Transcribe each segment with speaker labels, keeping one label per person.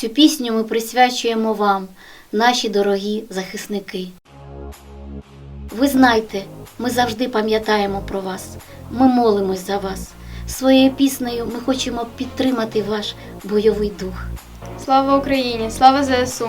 Speaker 1: Цю пісню ми присвячуємо вам, наші дорогі захисники. Ви знайте, ми завжди пам'ятаємо про вас, ми молимось за вас. Своєю піснею ми хочемо підтримати ваш бойовий дух.
Speaker 2: Слава Україні! Слава ЗСУ!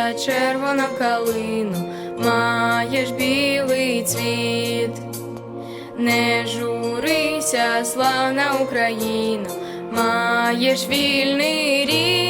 Speaker 2: хилися, червона калину, маєш білий цвіт. Не журися, славна Україна, маєш вільний рід.